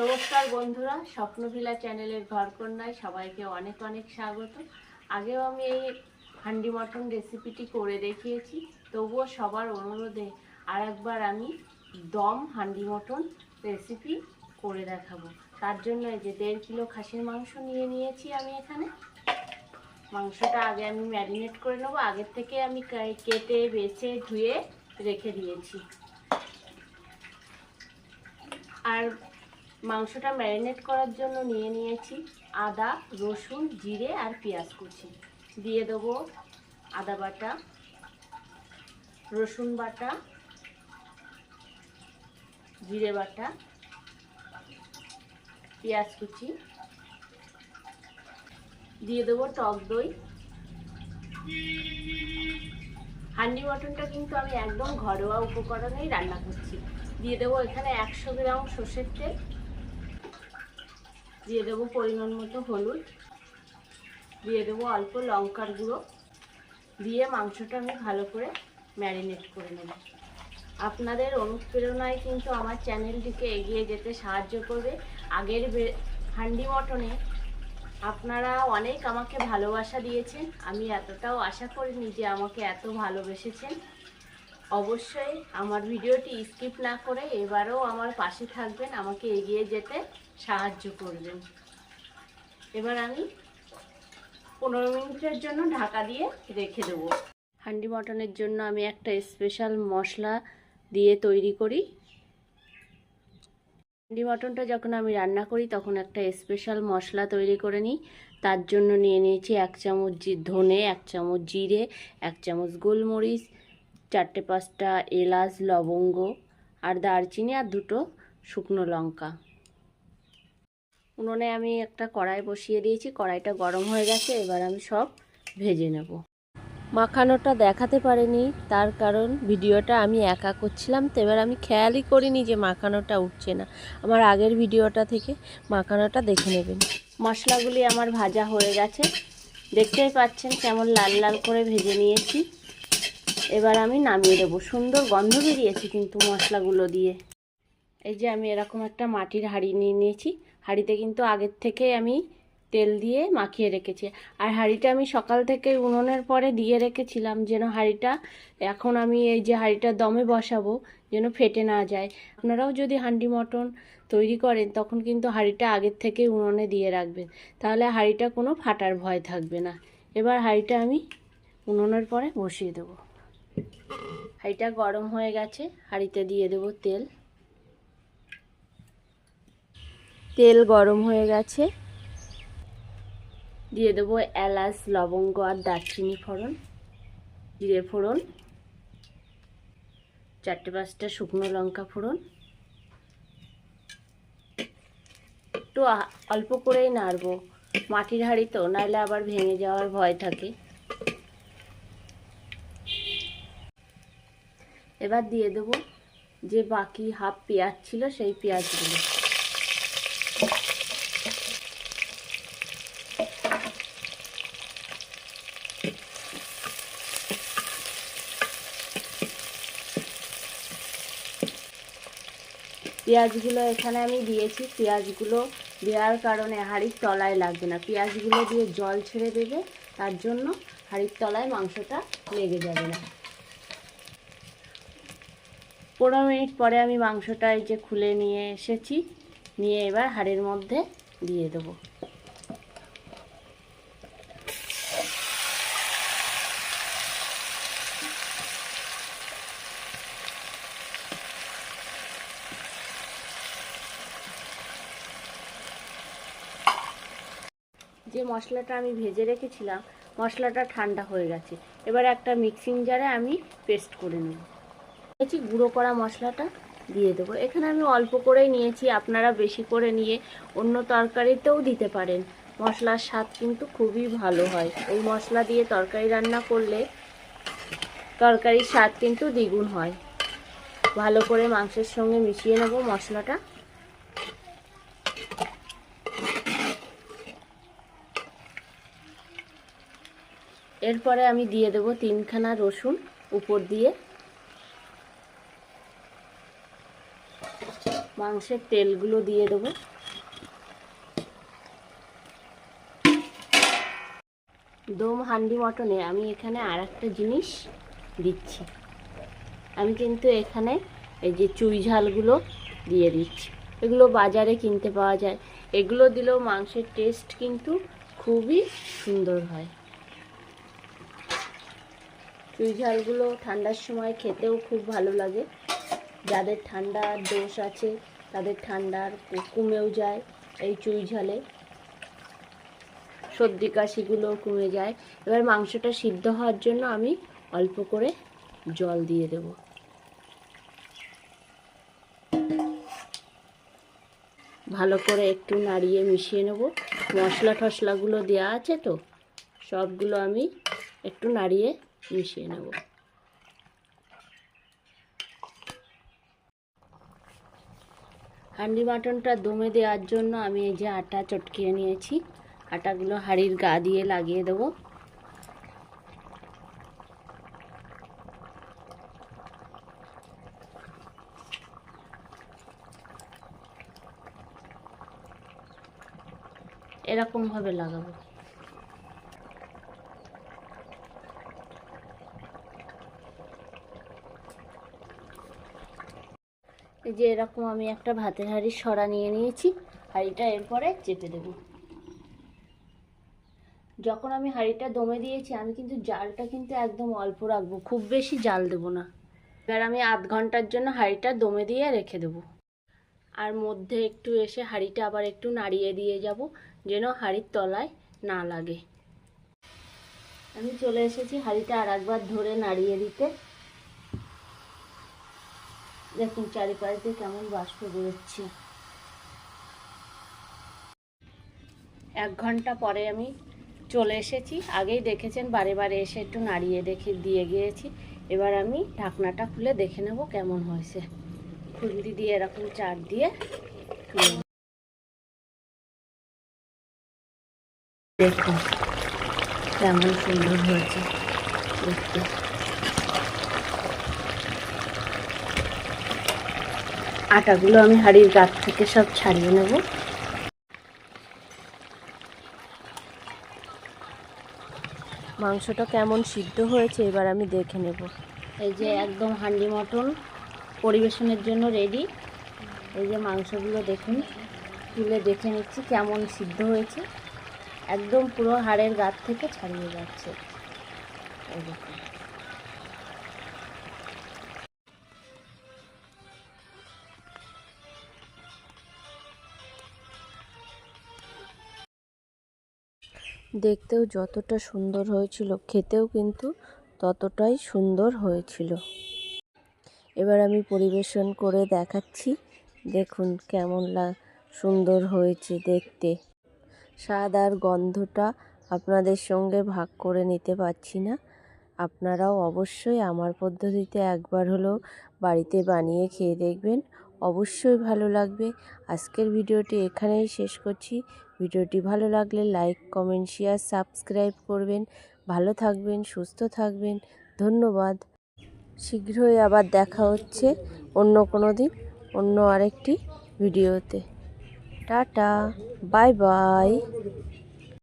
নমস্কার বন্ধুরা, স্বপ্নভিলা চ্যানেলের ঘরকন্যায় সবাইকে অনেক অনেক স্বাগত। আগেও আমি এই হান্ডি মটন রেসিপিটি করে দেখিয়েছি, তবুও সবার অনুরোধে আরেকবার আমি দম হান্ডি মটন রেসিপি করে দেখাবো। তার জন্য এই যে দেড় কিলো খাসির মাংস নিয়ে নিয়েছি আমি এখানে। মাংসটা আগে আমি ম্যারিনেট করে নেব, আগের থেকে আমি কেটে, বেছে, ধুয়ে রেখে দিয়েছি। আর মাংসটা ম্যারিনেট করার জন্য নিয়ে নিয়েছি আদা, রসুন, জিরে আর পেঁয়াজ কুচি। দিয়ে দেবো আদা বাটা, রসুন বাটা, জিরে বাটা, পেঁয়াজ কুচি। দিয়ে দেবো টক দই। হান্ডি মটনটা কিন্তু আমি একদম ঘরোয়া উপকরণেই রান্না করছি। দিয়ে দেবো এখানে একশো গ্রাম সর্ষের তেল। দিয়ে দেবো পরিমাণ মতো হলুদ। দিয়ে দেবো অল্প লঙ্কার গুঁড়ো। দিয়ে মাংসটা আমি ভালো করে ম্যারিনেট করে নেব। আপনাদের অনুপ্রেরণায় কিন্তু আমার চ্যানেলটিকে এগিয়ে যেতে সাহায্য করবে। আগের হান্ডি মটনে আপনারা অনেক আমাকে ভালোবাসা দিয়েছেন। আমি এতটাও আশা করিনি যে আমাকে এত ভালোবেসেছেন। অবশ্যই আমার ভিডিওটি স্কিপ না করে এবারেও আমার পাশে থাকবেন, আমাকে এগিয়ে যেতে সাহায্য করবেন। এবার আমি পনেরো মিনিটের জন্য ঢাকা দিয়ে রেখে দেবো। হান্ডি মটনের জন্য আমি একটা স্পেশাল মশলা দিয়ে তৈরি করি। হান্ডি মটনটা যখন আমি রান্না করি, তখন একটা স্পেশাল মশলা তৈরি করে নিই। তার জন্য নিয়ে নিয়েছি এক চামচ ধনে, এক চামচ জিরে, এক চামচ গোলমরিচ চারটে পাঁচটা, এলাচ, লবঙ্গ আর দারচিনি আর দুটো শুকনো লঙ্কা। উনুনে আমি একটা কড়াই বসিয়ে দিয়েছি, কড়াইটা গরম হয়ে গেছে, এবার আমি সব ভেজে নেব। মাখানোটা দেখাতে পারিনি, তার কারণ ভিডিওটা আমি একা করছিলাম, তো এবার আমি খেয়ালই করিনি যে মাখানোটা উঠছে না। আমার আগের ভিডিওটা থেকে মাখানোটা দেখে নেবেন। মশলাগুলি আমার ভাজা হয়ে গেছে। দেখতেই পাচ্ছেন কেমন লাল লাল করে ভেজে নিয়েছি। এবার আমি নামিয়ে দেবো। সুন্দর গন্ধ বেরিয়েছে কিন্তু মশলাগুলো দিয়ে। এই যে আমি এরকম একটা মাটির হাঁড়ি নিয়ে নিয়েছি। হাঁড়িতে কিন্তু আগের থেকে আমি তেল দিয়ে মাখিয়ে রেখেছি। আর হাঁড়িটা আমি সকাল থেকে উনুনের পরে দিয়ে রেখেছিলাম যেন হাঁড়িটা এখন আমি এই যে হাঁড়িটা দমে বসাবো যেন ফেটে না যায়। আপনারাও যদি হান্ডি মটন তৈরি করেন তখন কিন্তু হাঁড়িটা আগের থেকে উনুনে দিয়ে রাখবেন। তাহলে হাঁড়িটা কোনো ফাটার ভয় থাকবে না। এবার হাঁড়িটা আমি উনুনের পরে বসিয়ে দেবো। হাঁড়িটা গরম হয়ে গেছে, হাঁড়িতে দিয়ে দেবো তেল। তেল গরম হয়ে গেছে। দিয়ে দেবো এলাচ, লবঙ্গ আর দারচিনি ফোড়ন, জিরে ফোড়ন, চারটে পাঁচটা শুকনো লঙ্কা ফোড়ন। একটু অল্প করেই নাড়বো। মাটির হাঁড়ি তো, নাহলে আবার ভেঙে যাওয়ার ভয় থাকে। এবার দিয়ে দেবো যে বাকি হাফ পেঁয়াজ ছিল সেই পেঁয়াজগুলো। পেঁয়াজগুলো এখানে আমি দিয়েছি। পেঁয়াজগুলো দেওয়ার কারণে হাঁড়ির তলায় লাগবে না। পেঁয়াজগুলো দিয়ে জল ছেড়ে দেবে, তার জন্য হাঁড়ির তলায় মাংসটা লেগে যাবে না। পনেরো মিনিট পরে আমি মাংসটা এই যে খুলে নিয়ে এসেছি, নিয়ে এবার হাড়ের মধ্যে দিয়ে দেবো। যে মশলাটা আমি ভেজে রেখেছিলাম, মশলাটা ঠান্ডা হয়ে গেছে। এবার একটা মিক্সিং জারে আমি পেস্ট করে নেব। নিয়েছি গুঁড়ো করা মশলাটা দিয়ে দেবো। এখানে আমি অল্প করেই নিয়েছি, আপনারা বেশি করে নিয়ে অন্য তরকারিতেও দিতে পারেন। মশলার স্বাদ কিন্তু খুবই ভালো হয়। এই মশলা দিয়ে তরকারি রান্না করলে তরকারির স্বাদ কিন্তু দ্বিগুণ হয়। ভালো করে মাংসের সঙ্গে মিশিয়ে নেব মশলাটা। এরপরে আমি দিয়ে দেবো তিনখানা রসুন উপর দিয়ে। মাংসের তেলগুলো দিয়ে দেবো। দম হান্ডি মটনে আমি এখানে আর একটা জিনিস দিচ্ছি। আমি কিন্তু এখানে এই যে চুই ঝালগুলো দিয়ে দিচ্ছি। এগুলো বাজারে কিনতে পাওয়া যায়। এগুলো দিলেও মাংসের টেস্ট কিন্তু খুবই সুন্দর হয়। চুই ঝালগুলো ঠান্ডার সময় খেতেও খুব ভালো লাগে। যাদের ঠান্ডার দোষ আছে, তাদের ঠান্ডার কমেও যায়, এই চুই ঝালে। সর্দি কাশিগুলো কমে যায়। এবার মাংসটা সিদ্ধ হওয়ার জন্য আমি অল্প করে জল দিয়ে দেব। ভালো করে একটু নাড়িয়ে মিশিয়ে নেব। মশলা টশলাগুলো দেওয়া আছে তো, সবগুলো আমি একটু নাড়িয়ে মিশিয়ে নেব। হান্ডি মাটনটা দমে দেওয়ার জন্য আমি এই যে আটা চটকিয়ে নিয়েছি। আটাগুলো হাড়ির গা দিয়ে লাগিয়ে দেবো। এরকমভাবে লাগাবো। এই যে এরকম আমি একটা ভাতের হাঁড়ির সরা নিয়ে নিয়েছি হাঁড়িটা এরপরে চেপে দেব। যখন আমি হাঁড়িটা দমে দিয়েছি, আমি কিন্তু জালটা কিন্তু একদম অল্প রাখব, খুব বেশি জাল দেবো না। এবার আমি আধ ঘণ্টার জন্য হাঁড়িটা দমে দিয়ে রেখে দেবো। আর মধ্যে একটু এসে হাঁড়িটা আবার একটু নাড়িয়ে দিয়ে যাব, যেন হাঁড়ির তলায় না লাগে। আমি চলে এসেছি হাঁড়িটা আর একবার ধরে নাড়িয়ে দিতে। দেখুন, চারিপাশ দিয়ে কেমন বাষ্প বেরোচ্ছে। এক ঘণ্টা পরে আমি চলে এসেছি। আগেই দেখেছেন, বারে বারে এসে একটু নাড়িয়ে দেখে দিয়ে গিয়েছি। এবার আমি ঢাকনাটা খুলে দেখে নেব কেমন হয়েছে। খুন্তি দিয়ে এরকম চার দিয়ে দেখুন, কেমন সুন্দর হয়েছে। দেখতে। আটাগুলো আমি হাড়ির গাছ থেকে সব ছাড়িয়ে নেব। মাংসটা কেমন সিদ্ধ হয়েছে এবার আমি দেখে নেব। এই যে একদম হান্ডি মটন পরিবেশনের জন্য রেডি এই যে মাংসগুলো দেখুন তুলে দেখে নিচ্ছি কেমন সিদ্ধ হয়েছে। একদম পুরো হাড়ের গাছ থেকে ছাড়িয়ে যাচ্ছে। এই দেখুন। দেখতেও যতটা সুন্দর হয়েছিল, খেতেও কিন্তু ততটাই সুন্দর হয়েছিল। এবার আমি পরিবেশন করে দেখাচ্ছি। দেখুন কেমন সুন্দর হয়েছে দেখতে। স্বাদ আর গন্ধটা আপনাদের সঙ্গে ভাগ করে নিতে পারছি না। আপনারাও অবশ্যই আমার পদ্ধতিতে একবার হলেও বাড়িতে বানিয়ে খেয়ে দেখবেন। অবশ্যই ভালো লাগবে। আজকের ভিডিওটি এখানেই শেষ করছি। ভিডিওটি ভালো লাগলে লাইক, কমেন্ট, শেয়ার, সাবস্ক্রাইব করবেন। ভালো থাকবেন, সুস্থ থাকবেন। ধন্যবাদ। শীঘ্রই আবার দেখা হচ্ছে অন্য কোনো দিন, অন্য আরেকটি ভিডিওতে। Tata, bye bye.